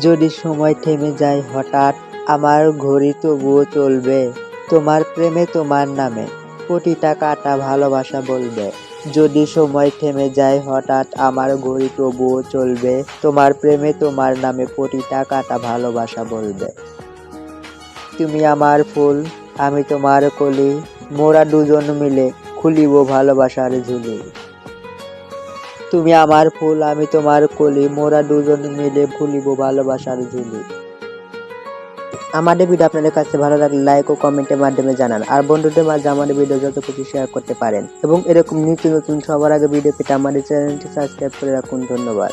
যদি সময় থেমে যায় হঠাৎ, আমার ঘড়ি তবুও চলবে। তোমার প্রেমে তোমার নামে, প্রতিটা কাটা ভালোবাসা বলবে। যদি সময় থেমে যায় হঠাৎ, আমার ঘড়ি তবুও চলবে। তোমার প্রেমে তোমার নামে, প্রতিটা কাটা ভালোবাসা বলবে। তুমি আমার ফুল, আমি তোমার কলি, মোরা দুজন মিলে খুলিব ভালোবাসার ঝুলি। তুমি আমার ফুল, আমি তোমার কলি। মোরা দুজন মিলে ভুলিব ভালোবাসার ঝুলি। আমাদের ভিডিও আপনাদের কাছে ভালো লাগলে লাইক ও কমেন্টের মাধ্যমে জানান। আর বন্ধুদের মাঝে আমাদের ভিডিও যত খুশি শেয়ার করতে পারেন। এবং এরকম নিত্য নতুন সবার আগে ভিডিও পেতে আমাদের চ্যানেলটি সাবস্ক্রাইব করে রাখুন। ধন্যবাদ।